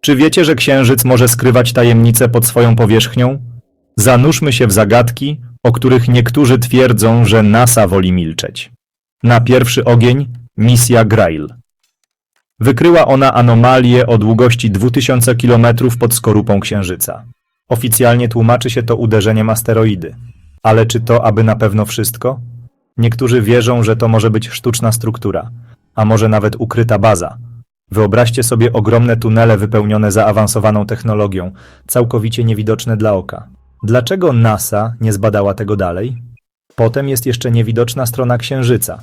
Czy wiecie, że Księżyc może skrywać tajemnice pod swoją powierzchnią? Zanurzmy się w zagadki, o których niektórzy twierdzą, że NASA woli milczeć. Na pierwszy ogień misja Grail. Wykryła ona anomalię o długości 2000 km pod skorupą Księżyca. Oficjalnie tłumaczy się to uderzeniem asteroidy. Ale czy to aby na pewno wszystko? Niektórzy wierzą, że to może być sztuczna struktura, a może nawet ukryta baza. Wyobraźcie sobie ogromne tunele wypełnione zaawansowaną technologią, całkowicie niewidoczne dla oka. Dlaczego NASA nie zbadała tego dalej? Potem jest jeszcze niewidoczna strona Księżyca.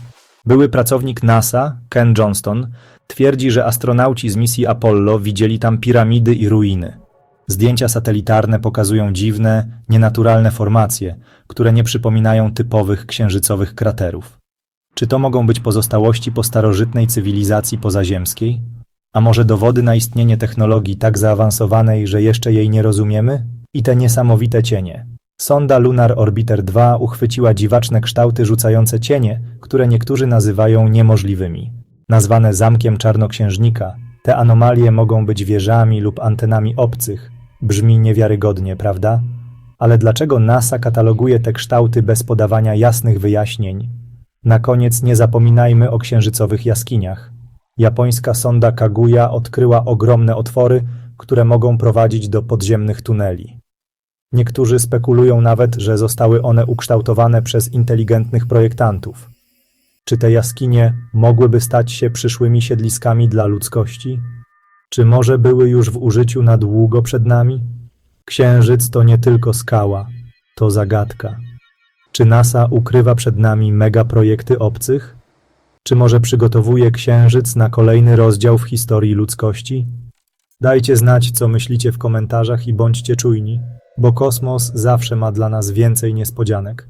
Były pracownik NASA, Ken Johnston, twierdzi, że astronauci z misji Apollo widzieli tam piramidy i ruiny. Zdjęcia satelitarne pokazują dziwne, nienaturalne formacje, które nie przypominają typowych księżycowych kraterów. Czy to mogą być pozostałości po starożytnej cywilizacji pozaziemskiej? A może dowody na istnienie technologii tak zaawansowanej, że jeszcze jej nie rozumiemy? I te niesamowite cienie. Sonda Lunar Orbiter 2 uchwyciła dziwaczne kształty rzucające cienie, które niektórzy nazywają niemożliwymi. Nazwane zamkiem czarnoksiężnika, te anomalie mogą być wieżami lub antenami obcych. Brzmi niewiarygodnie, prawda? Ale dlaczego NASA kataloguje te kształty bez podawania jasnych wyjaśnień? Na koniec nie zapominajmy o księżycowych jaskiniach. Japońska sonda Kaguya odkryła ogromne otwory, które mogą prowadzić do podziemnych tuneli. Niektórzy spekulują nawet, że zostały one ukształtowane przez inteligentnych projektantów. Czy te jaskinie mogłyby stać się przyszłymi siedliskami dla ludzkości? Czy może były już w użyciu na długo przed nami? Księżyc to nie tylko skała, to zagadka. Czy NASA ukrywa przed nami megaprojekty obcych? Czy może przygotowuje Księżyc na kolejny rozdział w historii ludzkości? Dajcie znać, co myślicie w komentarzach i bądźcie czujni, bo kosmos zawsze ma dla nas więcej niespodzianek.